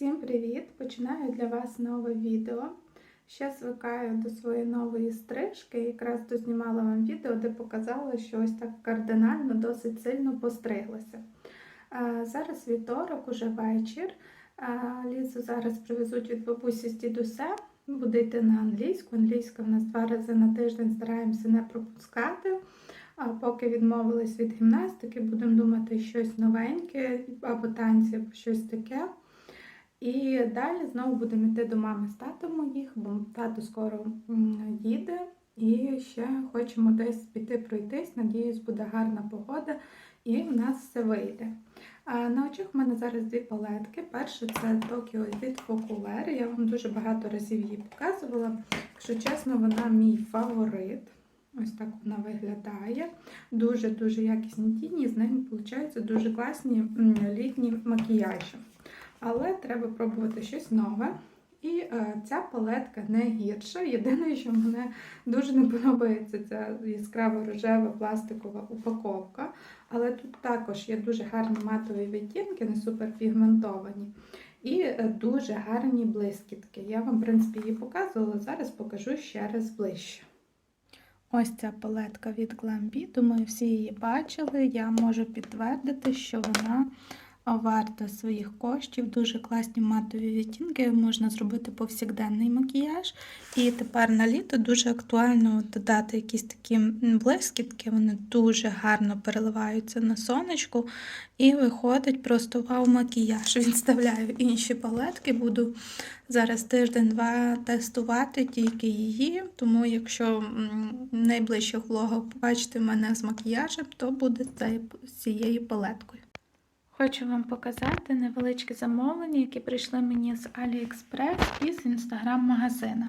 Всім привіт! Починаю для вас нове відео. Ще звикаю до своєї нової стрижки. Якраз дознімала вам відео, де показала, що ось так кардинально, досить сильно постриглася. Зараз вівторок, уже вечір. Лізу зараз привезуть від бабусі з дідуся. Буде йти на англійську. Англійська в нас два рази на тиждень стараємося не пропускати. А поки відмовились від гімнастики, будемо думати щось новеньке, або танці, або щось таке. І далі знову будемо йти до мами з татом моїх, бо тато скоро їде. І ще хочемо десь піти пройтись. Надіюсь, буде гарна погода, і в нас все вийде. На очах в мене зараз дві палетки. Перша це Tokyo від Foculer. Я вам дуже багато разів її показувала. Якщо чесно, вона мій фаворит. Ось так вона виглядає. Дуже-дуже якісні тіні, з ними виходять дуже класні літні макіяжі. Але треба пробувати щось нове. І е, ця палетка не гірша. Єдине, що мене дуже не подобається, ця яскрава рожева пластикова упаковка. Але тут також є дуже гарні матові відтінки, не суперпігментовані. І е, дуже гарні блискітки. Я вам, в принципі, її показувала, зараз покажу ще раз ближче. Ось ця палетка від Glambi, думаю, всі її бачили. Я можу підтвердити, що вона варта своїх коштів. Дуже класні матові відтінки, можна зробити повсякденний макіяж. І тепер на літо дуже актуально додати якісь такі блискітки, вони дуже гарно переливаються на сонечку і виходить просто вау макіяж. Відставляю інші палетки, буду зараз тиждень-два тестувати тільки її. Тому, якщо в найближчих влогах побачите мене з макіяжем, то буде з цією палеткою. Хочу вам показати невеличке замовлення, які прийшли мені з AliExpress і з інстаграм-магазина.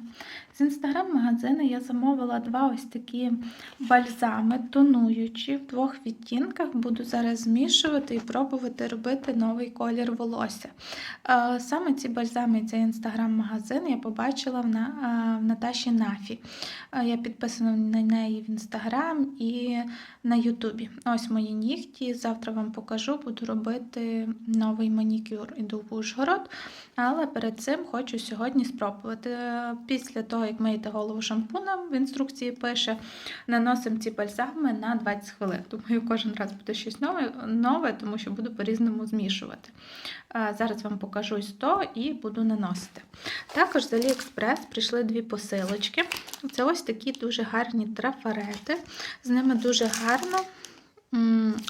З інстаграм-магазину я замовила два ось такі бальзами, тонуючі в двох відтінках. Буду зараз змішувати і пробувати робити новий колір волосся. Саме ці бальзами цей інстаграм-магазин я побачила в, в Наташі Нафі. Я підписана на неї в інстаграм і на Ютубі. Ось мої нігті. Завтра вам покажу, буду робити новий манікюр. Іду в Ужгород, але перед цим хочу сьогодні спробувати. Після того, як миєте голову шампуном, в інструкції пише, наносимо ці бальзами на 20 хвилин. Думаю, кожен раз буде щось нове, нове тому що буду по-різному змішувати. Зараз вам покажу 100 і буду наносити. Також з AliExpress прийшли дві посилочки. Це ось такі дуже гарні трафарети. З ними дуже гарно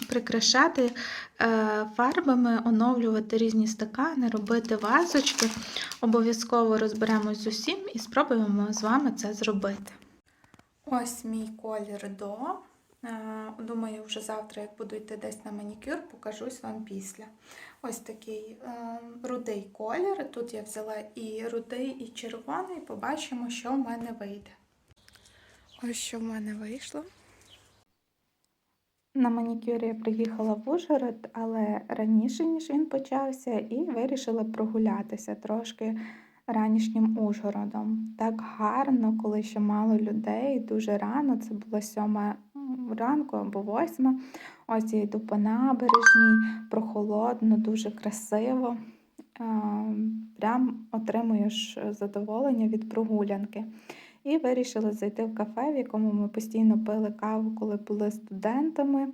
прикрашати фарбами, оновлювати різні стакани, робити вазочки. Обов'язково розберемось з усім і спробуємо з вами це зробити. Ось мій колір до. Думаю, вже завтра, як буду йти десь на манікюр, покажусь вам після. Ось такий е, рудий колір. Тут я взяла і рудий, і червоний. Побачимо, що в мене вийде. Ось що в мене вийшло. На манікюр я приїхала в Ужгород, але раніше, ніж він почався, і вирішила прогулятися трошки ранішнім Ужгородом. Так гарно, коли ще мало людей, дуже рано, це було сьома ранку або восьма. Ось я йду по набережній, прохолодно, дуже красиво. Прям отримуєш задоволення від прогулянки. І вирішила зайти в кафе, в якому ми постійно пили каву, коли були студентами.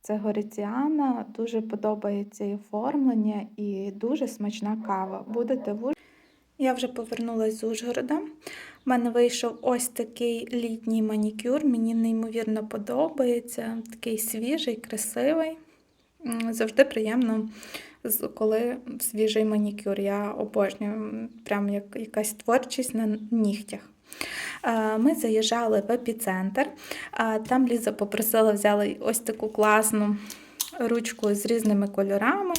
Це Горіціана, дуже подобається і оформлення, і дуже смачна кава. Будете в Я вже повернулася з Ужгорода. У мене вийшов ось такий літній манікюр. Мені неймовірно подобається. Такий свіжий, красивий. Завжди приємно, коли свіжий манікюр. Я обожнюю, прям як якась творчість на нігтях. Ми заїжджали в епіцентр. Там Ліза попросила взяли ось таку класну ручку з різними кольорами.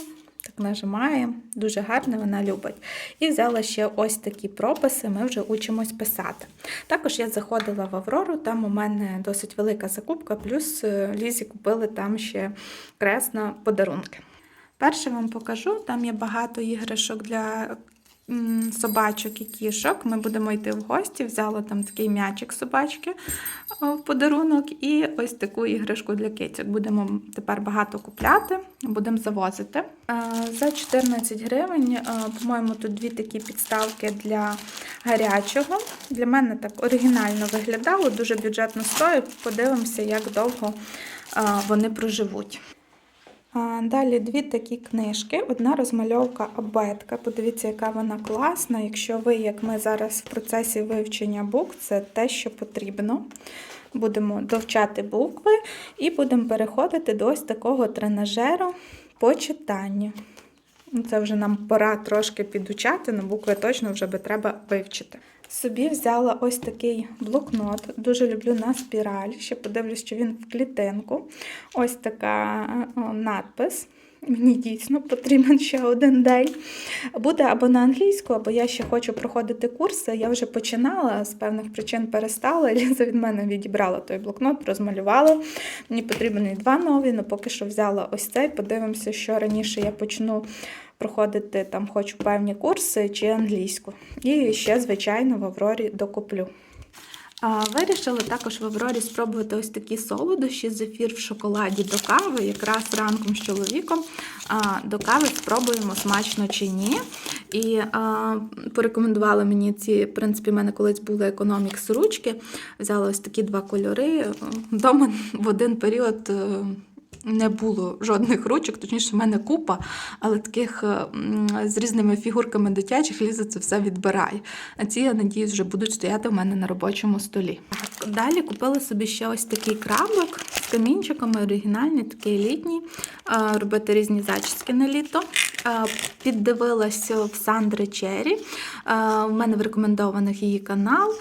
Так нажимає, дуже гарно вона любить. І взяла ще ось такі прописи, ми вже учимось писати. Також я заходила в Аврору, там у мене досить велика закупка, плюс е, Лізі купили там ще крест на подарунки. Перше вам покажу, там є багато іграшок для собачок і кішок. Ми будемо йти в гості. Взяла там такий м'ячик собачки в подарунок і ось таку іграшку для кицьок. Будемо тепер багато купляти, будемо завозити. Е, За 14 гривень, е, по-моєму, тут дві такі підставки для гарячого. Для мене так оригінально виглядало, дуже бюджетно стоїть. Подивимося, як довго е, вони проживуть. Далі дві такі книжки. Одна розмальовка абетка. Подивіться, яка вона класна. Якщо ви, як ми зараз в процесі вивчення букв, це те, що потрібно. Будемо довчати букви і будемо переходити до ось такого тренажеру по читанню. Це вже нам пора трошки підучати, на букви точно вже би треба вивчити. Собі взяла ось такий блокнот. Дуже люблю на спіраль. Ще подивлюсь, що він в клітинку. Ось така надпис. Мені дійсно потрібен ще один день. Буде або на англійську, або я ще хочу проходити курси. Я вже починала, з певних причин перестала. Ліза від мене відібрала той блокнот, розмалювала. Мені потрібен два нові, але поки що взяла ось цей. Подивимося, що раніше я почну проходити там, хочу певні курси чи англійську. І ще, звичайно, в Аврорі докуплю. Вирішила також в Аврорі спробувати ось такі солодощі зефір в шоколаді до кави, якраз ранком з чоловіком. До кави спробуємо смачно чи ні. І а, порекомендували мені ці, в принципі, в мене колись були економікс ручки. Взяла ось такі два кольори. Вдома в один період. Не було жодних ручок, точніше, в мене купа, але таких е, з різними фігурками дитячих Ліза це все відбирає. А ці, я надіюсь, вже будуть стояти в мене на робочому столі. Так, Далі купила собі ще ось такий краблик з камінчиками, оригінальний, такий літній. Робити різні зачіски на літо. Піддивилася в Сандри Чері. Е, В мене в рекомендованих її канал.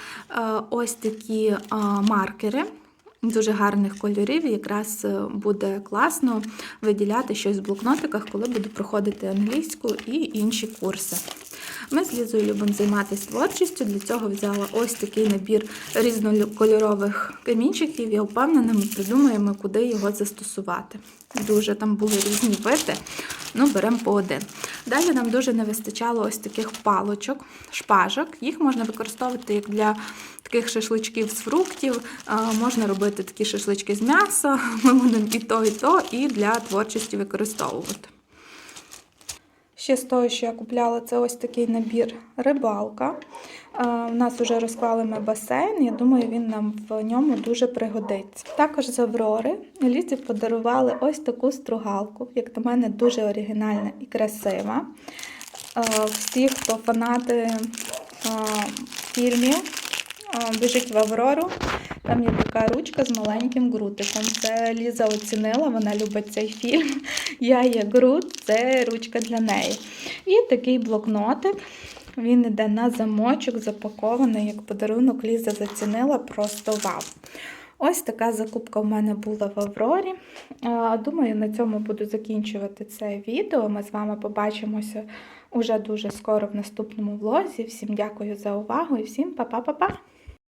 Ось такі маркери дуже гарних кольорів. Якраз е, буде класно виділяти щось в блокнотиках, коли буду проходити англійську і інші курси. Ми з Лізою любимо займатися творчістю. Для цього взяла ось такий набір різнокольорових камінчиків. Я впевнена, ми придумаємо, куди його застосувати. Дуже там були різні види, ну беремо по один. Далі нам дуже не вистачало ось таких палочок, шпажок. Їх можна використовувати як для таких шашличків з фруктів. Можна робити такі шашлички з м'яса. Ми будемо і то, і то, і для творчості використовувати. Ще з того, що я купляла, це ось такий набір рибалка. Е, У нас вже розклали ми басейн, я думаю, він нам в ньому дуже пригодиться. Також з Аврори Лізі подарували ось таку стругалку, як на мене, дуже оригінальна і красива. Е, Всі, хто фанати е, фільмів, е, біжить в Аврору. Там є така ручка з маленьким грутиком. Це Ліза оцінила, вона любить цей фільм. Я є грут, це ручка для неї. І такий блокнотик. Він іде на замочок, запакований як подарунок. Ліза зацінила просто вау. Ось така закупка в мене була в Аврорі. Думаю, на цьому буду закінчувати це відео. Ми з вами побачимося уже дуже скоро в наступному влозі. Всім дякую за увагу і всім па-па-па-па!